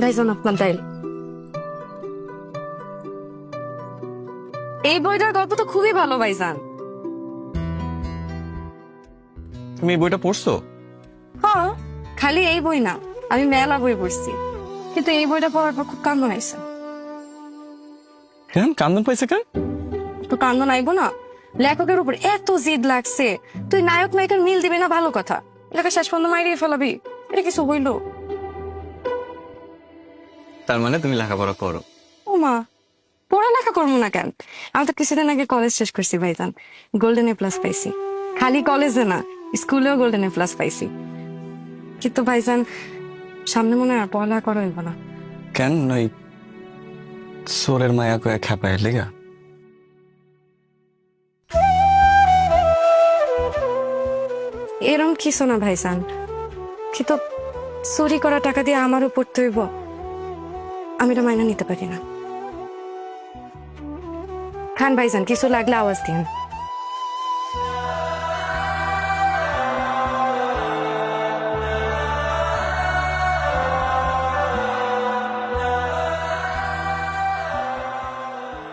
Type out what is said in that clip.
ভাইজান আপনার ডাইল এই বইটার গল্প তো খুবই ভালো ভাইজান। তুমি এই বইটা পড়ছো? হ্যাঁ খালি এই বই না আমি মেলা বই পড়ছি। কিন্তু এই বইটা পড়ার পর খুব কান্দ আইছে। কেন? কান্দন পাইছে কেন? তো কান্দ নাইবো না লেখকের উপর এত জিদ লাগছে তুই নায়ক নায়িকার মিল দিবি না ভালো কথা। এলাকা শেষ পর্যন্ত মাইরিয়ে ফেলাবি এটা কিছু হইল। তার মানে তুমি লেখাপড়া করো। ও মা পড়ালেখা করব না কেন? আমি তো কিছুদিন আগে কলেজ শেষ করছি ভাইজান গোল্ডেন এ প্লাস পাইছি। খালি কলেজে না স্কুলেও গোল্ডেন এ প্লাস পাইছি। কিন্তু ভাইজান সামনে মনে হয় আর পড়ালেখা করা হইব না। কেন? ওই সোরের মায়া কয়ে খেপায় লেগা। এরম কিছু না ভাইজান কিন্তু চুরি করা টাকা দিয়ে আমারও পড়তে হইব। আমি এটা মাইনা নিতে পারি না। খান ভাইজান কিছু লাগলে আওয়াজ দিন।